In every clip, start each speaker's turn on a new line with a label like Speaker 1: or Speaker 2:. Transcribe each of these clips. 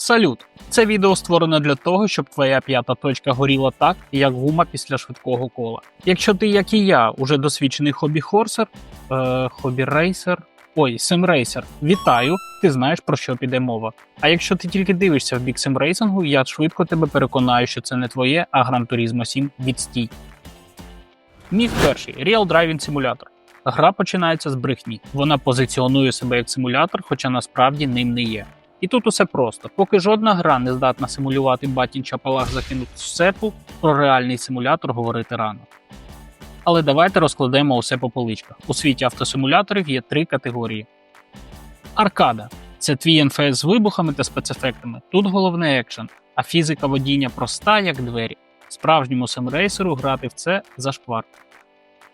Speaker 1: Салют! Це відео створено для того, щоб твоя п'ята точка горіла так, як гума після швидкого кола. Якщо ти, як і я, уже досвідчений хобі-хорсер, е, хобі-рейсер, ой, симрейсер, вітаю, ти знаєш про що піде мова. А якщо ти тільки дивишся в бік симрейсингу, я швидко тебе переконаю, що це не твоє, а Gran Turismo 7 відстій. Міф перший Real Driving Simulator. Гра починається з брехні. Вона позиціонує себе як симулятор, хоча насправді ним не є. І тут усе просто. Поки жодна гра не здатна симулювати батін чапалах закинуть сету, про реальний симулятор говорити рано. Але давайте розкладемо усе по поличках. У світі автосимуляторів є три категорії. Аркада це твій НФС з вибухами та спецефектами. Тут головне екшен, а фізика водіння проста, як двері. Справжньому симрейсеру грати в це зашквар.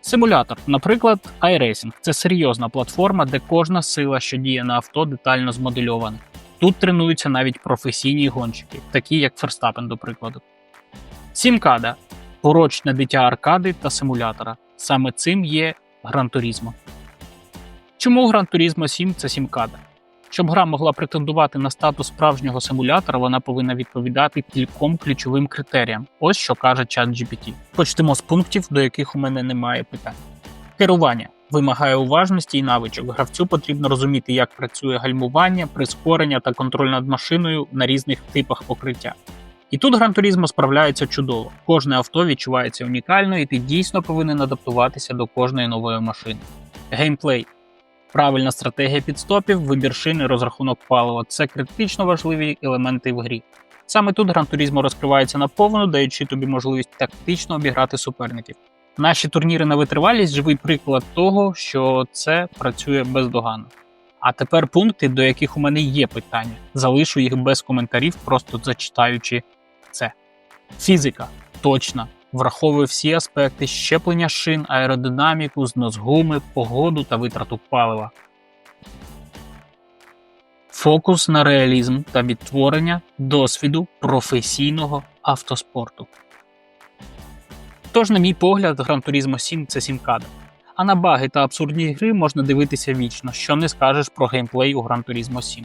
Speaker 1: Симулятор, наприклад, iRacing – це серйозна платформа, де кожна сила, що діє на авто, детально змодельована. Тут тренуються навіть професійні гонщики, такі як Ферстапен, до прикладу. Сімкада порочне дитя аркади та симулятора. Саме цим є Gran. Чому Gran Turismo 7 це сімкада? Щоб гра могла претендувати на статус справжнього симулятора, вона повинна відповідати кільком ключовим критеріям. Ось що каже ChatGPT. Почнемо з пунктів, до яких у мене немає питань. Керування вимагає уважності і навичок. Гравцю потрібно розуміти, як працює гальмування, прискорення та контроль над машиною на різних типах покриття. І тут Turismo справляється чудово. Кожне авто відчувається унікально, і ти дійсно повинен адаптуватися до кожної нової машини. Геймплей. Правильна стратегія підстопів, вибір шини, розрахунок палива це критично важливі елементи в грі. Саме тут Turismo розкривається наповну, даючи тобі можливість тактично обіграти суперників. Наші турніри на витривалість живий приклад того, що це працює бездоганно. А тепер пункти, до яких у мене є питання. Залишу їх без коментарів, просто зачитаючи це. Фізика точна, враховує всі аспекти щеплення шин, аеродинаміку, знос гуми, погоду та витрату палива. Фокус на реалізм та відтворення досвіду професійного автоспорту. Тож, на мій погляд, Gran Turismo 7 це сімкада. А на баги та абсурдні гри можна дивитися вічно, що не скажеш про геймплей у Gran Turismo 7.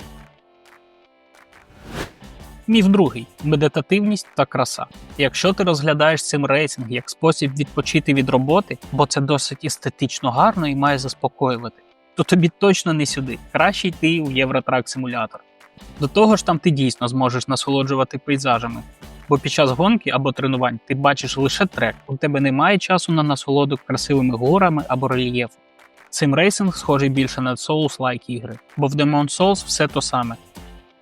Speaker 1: Міф другий медитативність та краса. Якщо ти розглядаєш цим рейсинг як спосіб відпочити від роботи, бо це досить естетично гарно і має заспокоювати, то тобі точно не сюди. Краще йти у Євротрак симулятор. До того ж, там ти дійсно зможеш насолоджувати пейзажами, бо під час гонки або тренувань ти бачиш лише трек, у тебе немає часу на насолоду красивими горами або рельєфом. Цим рейсинг схожий більше на Souls-like ігри, бо в Demon Souls все то саме.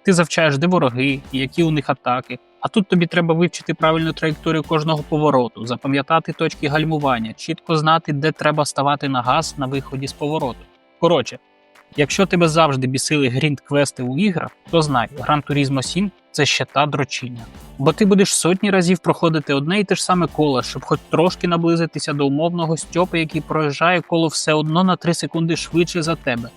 Speaker 1: Ти завчаєш, де вороги, які у них атаки. А тут тобі треба вивчити правильну траєкторію кожного повороту, запам'ятати точки гальмування, чітко знати, де треба ставати на газ на виході з повороту. Коротше, якщо тебе завжди бісили грінд-квести у іграх, то знай, Gran Turismo 7 це ще та дрочіння. Бо ти будеш сотні разів проходити одне і те ж саме коло, щоб хоч трошки наблизитися до умовного стьопи, який проїжджає коло все одно на 3 секунди швидше за тебе.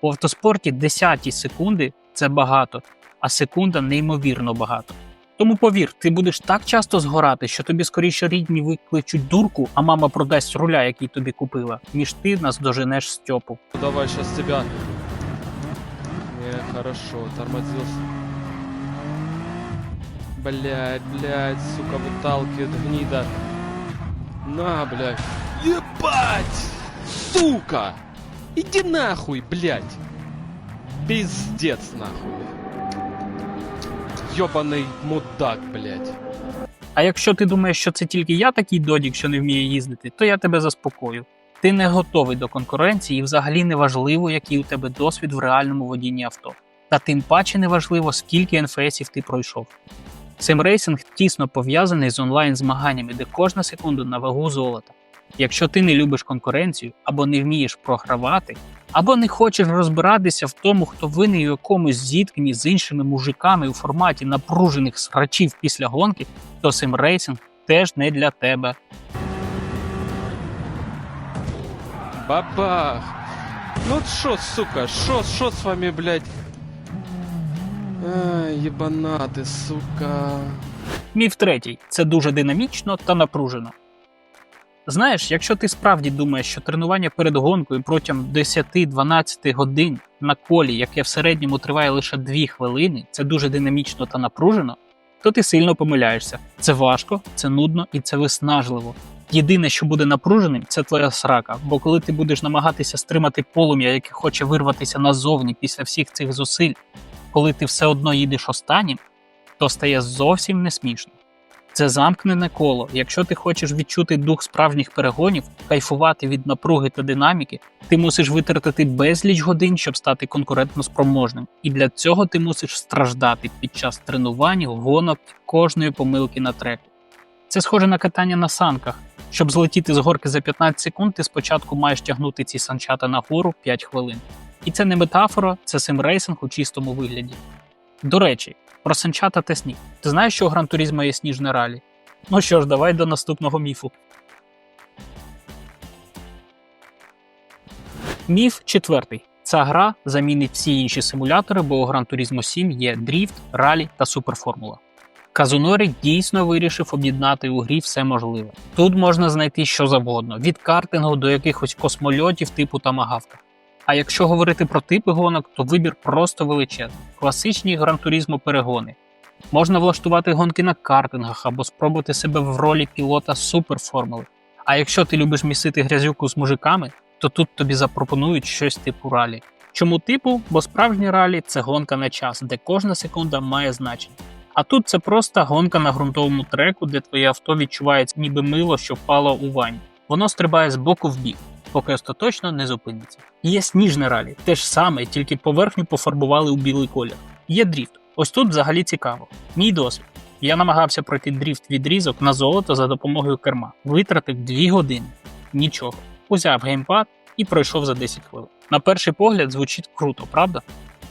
Speaker 1: У автоспорті десяті секунди це багато, а секунда неймовірно багато. Тому повір, ти будеш так часто згорати, що тобі скоріше рідні викличуть дурку, а мама продасть руля, який тобі купила, ніж ти нас доженеш стьопу.
Speaker 2: Давай сейчас тебя. Не, хорошо, тормозился. Блять, блять, сука, выталкивает гнида. На, блять. Ебать! Сука! Иди нахуй, блять! Пиздец нахуй. Ёбаный мудак, блять.
Speaker 1: А якщо ти думаєш, що це тільки я такий додік, що не вміє їздити, то я тебе заспокою. Ти не готовий до конкуренції і взагалі не важливо, який у тебе досвід в реальному водінні авто. Та тим паче не важливо, скільки НФСів ти пройшов. Симрейсинг тісно пов'язаний з онлайн-змаганнями, де кожна секунда на вагу золота. Якщо ти не любиш конкуренцію або не вмієш програвати, або не хочеш розбиратися в тому, хто винний у якомусь зіткненні з іншими мужиками у форматі напружених срачів після гонки, то симрейсинг теж не для тебе.
Speaker 2: Бабах! Ну шо, сука, шо, шо с вами, блядь? Ай, ебанаты, сука.
Speaker 1: Міф третій це дуже динамічно та напружено. Знаєш, якщо ти справді думаєш, що тренування перед гонкою протягом 10-12 годин на колі, яке в середньому триває лише 2 хвилини, це дуже динамічно та напружено, то ти сильно помиляєшся. Це важко, це нудно і це виснажливо. Єдине, що буде напруженим, це твоя срака. Бо коли ти будеш намагатися стримати полум'я, яке хоче вирватися назовні після всіх цих зусиль, коли ти все одно їдеш останнім, то стає зовсім не смішно. Це замкнене коло. Якщо ти хочеш відчути дух справжніх перегонів, кайфувати від напруги та динаміки, ти мусиш витратити безліч годин, щоб стати конкурентно спроможним. І для цього ти мусиш страждати під час тренувань, гонок кожної помилки на треку. Це схоже на катання на санках. Щоб злетіти з горки за 15 секунд, ти спочатку маєш тягнути ці санчата нагору 5 хвилин. І це не метафора, це симрейсинг у чистому вигляді. До речі, про санчата та сніг. Ти знаєш, що у Гран Турізмо є сніжне ралі? Ну що ж, давай до наступного міфу. Міф четвертий. Ця гра замінить всі інші симулятори, бо у Gran Turismo 7 є дріфт, ралі та суперформула. Казунорі дійсно вирішив об'єднати у грі все можливе. Тут можна знайти що завгодно: від картингу до якихось космольотів типу Тамагавка. А якщо говорити про типи гонок, то вибір просто величезний. Класичні гран-турізмо перегони. Можна влаштувати гонки на картингах або спробувати себе в ролі пілота суперформули. А якщо ти любиш місити грязюку з мужиками, то тут тобі запропонують щось типу ралі. Чому типу? Бо справжні ралі це гонка на час, де кожна секунда має значення. А тут це просто гонка на ґрунтовому треку, де твоє авто відчувається ніби мило, що впало у ванні. Воно стрибає з боку в бік, поки остаточно не зупиниться. Є сніжне ралі, те ж саме, тільки поверхню пофарбували у білий колір. Є дріфт. Ось тут взагалі цікаво. Мій досвід. Я намагався пройти дріфт відрізок на золото за допомогою керма. Витратив 2 години. Нічого. Узяв геймпад і пройшов за 10 хвилин. На перший погляд звучить круто, правда?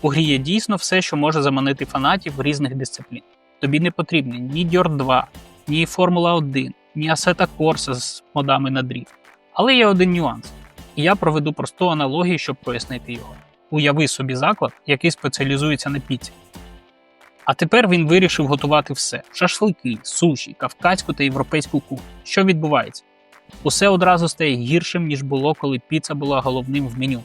Speaker 1: У грі є дійсно все, що може заманити фанатів різних дисциплін. Тобі не потрібні ні Dirt 2, ні Формула 1, ні Assetto Corsa з модами на дріфт. Але є один нюанс, і я проведу просту аналогію, щоб пояснити його. Уяви собі заклад, який спеціалізується на піці. А тепер він вирішив готувати все: шашлики, суші, кавказьку та європейську кухню. Що відбувається? Усе одразу стає гіршим, ніж було, коли піца була головним в меню.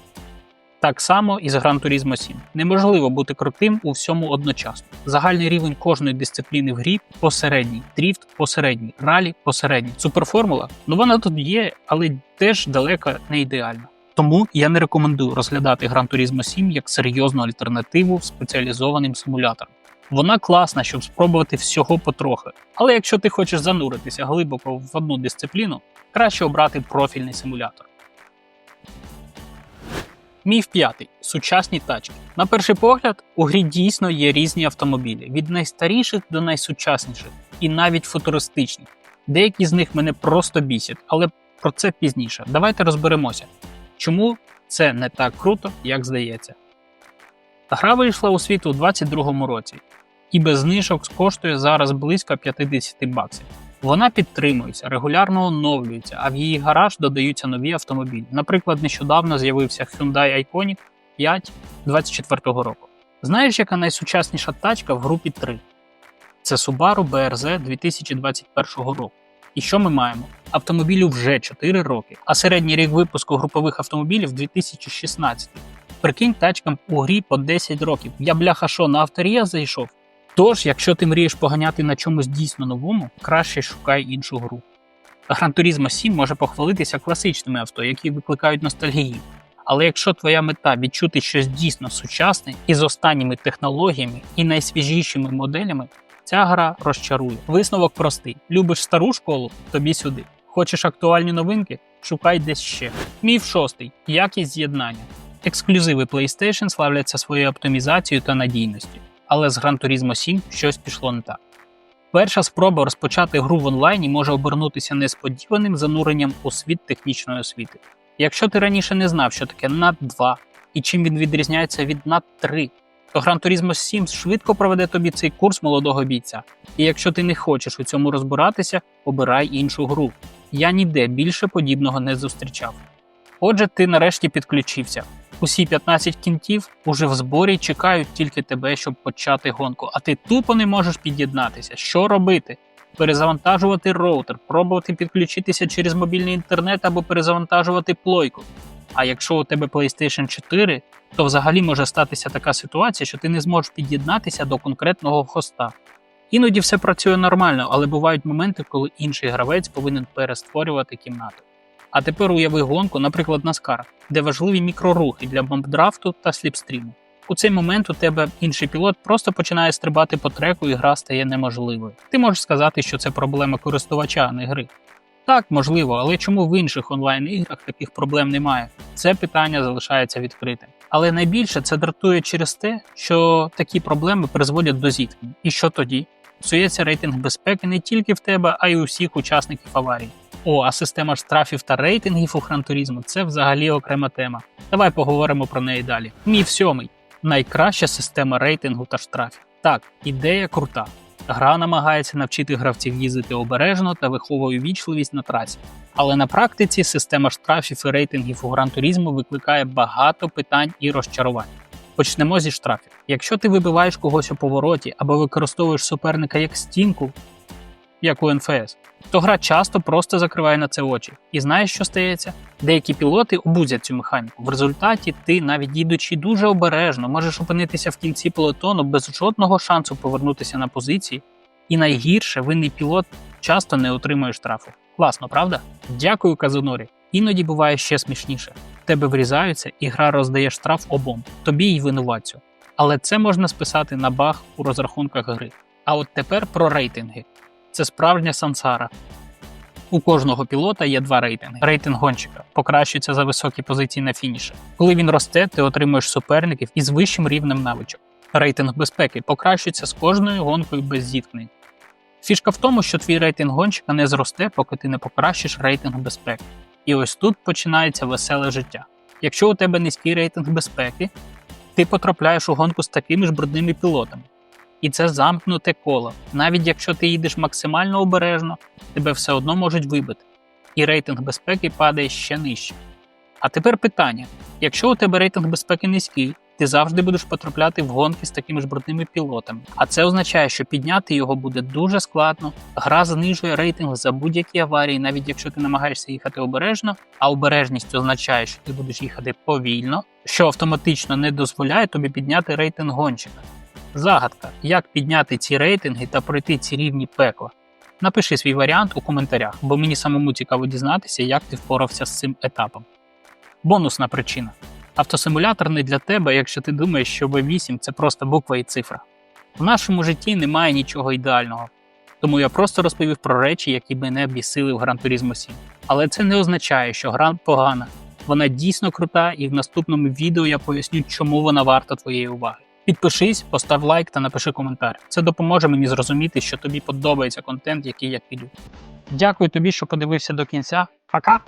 Speaker 1: Так само і з Gran Turismo 7. Неможливо бути крутим у всьому одночасно. Загальний рівень кожної дисципліни в грі посередній, дріфт посередній, ралі посередній. Суперформула, ну вона тут є, але теж далеко не ідеальна. Тому я не рекомендую розглядати Gran Turismo 7 як серйозну альтернативу спеціалізованим симуляторам. Вона класна, щоб спробувати всього потрохи. Але якщо ти хочеш зануритися глибоко в одну дисципліну, краще обрати профільний симулятор. Міф п'ятий сучасні тачки. На перший погляд, у грі дійсно є різні автомобілі від найстаріших до найсучасніших, і навіть футуристичні. Деякі з них мене просто бісять, але про це пізніше. Давайте розберемося, чому це не так круто, як здається. Гра вийшла у світ у 2022 році, і без знижок коштує зараз близько 50 баксів. Вона підтримується, регулярно оновлюється, а в її гараж додаються нові автомобілі. Наприклад, нещодавно з'явився Hyundai Ioniq 5 24 року. Знаєш, яка найсучасніша тачка в групі 3? Це Subaru BRZ 2021 року. І що ми маємо? Автомобілю вже 4 роки, а середній рік випуску групових автомобілів 2016. Прикинь тачкам у грі по 10 років. Я бляха що на авторія зайшов. Тож, якщо ти мрієш поганяти на чомусь дійсно новому, краще шукай іншу гру. Gran Turismo 7 може похвалитися класичними авто, які викликають ностальгію. Але якщо твоя мета відчути щось дійсно сучасне і з останніми технологіями і найсвіжішими моделями, ця гра розчарує. Висновок простий: любиш стару школу, тобі сюди. Хочеш актуальні новинки? Шукай десь ще. Міф шостий якість з'єднання. Ексклюзиви PlayStation славляться своєю оптимізацією та надійністю але з Gran Turismo 7 щось пішло не так. Перша спроба розпочати гру в онлайні може обернутися несподіваним зануренням у світ технічної освіти. Якщо ти раніше не знав, що таке NAT 2 і чим він відрізняється від NAT 3, то Gran Turismo 7 швидко проведе тобі цей курс молодого бійця. І якщо ти не хочеш у цьому розбиратися, обирай іншу гру. Я ніде більше подібного не зустрічав. Отже, ти нарешті підключився. Усі 15 кінтів уже в зборі чекають тільки тебе, щоб почати гонку, а ти тупо не можеш під'єднатися. Що робити? перезавантажувати роутер, пробувати підключитися через мобільний інтернет або перезавантажувати плойку. А якщо у тебе PlayStation 4, то взагалі може статися така ситуація, що ти не зможеш під'єднатися до конкретного хоста. Іноді все працює нормально, але бувають моменти, коли інший гравець повинен перестворювати кімнату. А тепер уяви гонку, наприклад, NASCAR, де важливі мікрорухи для бомбдрафту та сліпстріму. У цей момент у тебе інший пілот просто починає стрибати по треку і гра стає неможливою. Ти можеш сказати, що це проблема користувача, а не гри. Так, можливо, але чому в інших онлайн-іграх таких проблем немає? Це питання залишається відкритим. Але найбільше це дратує через те, що такі проблеми призводять до зіткнень. І що тоді? Псується рейтинг безпеки не тільки в тебе, а й у всіх учасників аварії. О, а система штрафів та рейтингів у гран-туризму – це взагалі окрема тема. Давай поговоримо про неї далі. Міф сьомий найкраща система рейтингу та штрафів. Так, ідея крута. Гра намагається навчити гравців їздити обережно та виховує вічливість на трасі. Але на практиці система штрафів і рейтингів у гран туризму викликає багато питань і розчарувань. Почнемо зі штрафів. Якщо ти вибиваєш когось у повороті або використовуєш суперника як стінку, як у НФС, то гра часто просто закриває на це очі. І знаєш, що стається? Деякі пілоти обузять цю механіку. В результаті ти, навіть їдучи дуже обережно, можеш опинитися в кінці пелотону без жодного шансу повернутися на позиції. І найгірше, винний пілот часто не отримує штрафу. Класно, правда? Дякую, Казунорі. Іноді буває ще смішніше. В тебе врізаються, і гра роздає штраф обом, тобі й винуватцю. Але це можна списати на баг у розрахунках гри. А от тепер про рейтинги. Це справжня сансара. У кожного пілота є два рейтинги. Рейтинг гонщика покращується за високі позиції на фініші. Коли він росте, ти отримуєш суперників із вищим рівнем навичок. Рейтинг безпеки покращується з кожною гонкою без зіткнень. Фішка в тому, що твій рейтинг гонщика не зросте, поки ти не покращиш рейтинг безпеки. І ось тут починається веселе життя. Якщо у тебе низький рейтинг безпеки, ти потрапляєш у гонку з такими ж брудними пілотами. І це замкнуте коло. Навіть якщо ти їдеш максимально обережно, тебе все одно можуть вибити, і рейтинг безпеки падає ще нижче. А тепер питання: якщо у тебе рейтинг безпеки низький, ти завжди будеш потрапляти в гонки з такими ж брудними пілотами. А це означає, що підняти його буде дуже складно. Гра знижує рейтинг за будь-які аварії, навіть якщо ти намагаєшся їхати обережно, а обережність означає, що ти будеш їхати повільно, що автоматично не дозволяє тобі підняти рейтинг гонщика. Загадка, як підняти ці рейтинги та пройти ці рівні пекла. Напиши свій варіант у коментарях, бо мені самому цікаво дізнатися, як ти впорався з цим етапом. Бонусна причина. Автосимулятор не для тебе, якщо ти думаєш, що V8 це просто буква і цифра. В нашому житті немає нічого ідеального, тому я просто розповів про речі, які мене бісили в Turismo 7. Але це не означає, що гра погана. Вона дійсно крута, і в наступному відео я поясню, чому вона варта твоєї уваги. Підпишись, постав лайк та напиши коментар. Це допоможе мені зрозуміти, що тобі подобається контент, який я піду. Дякую тобі, що подивився до кінця. Пока!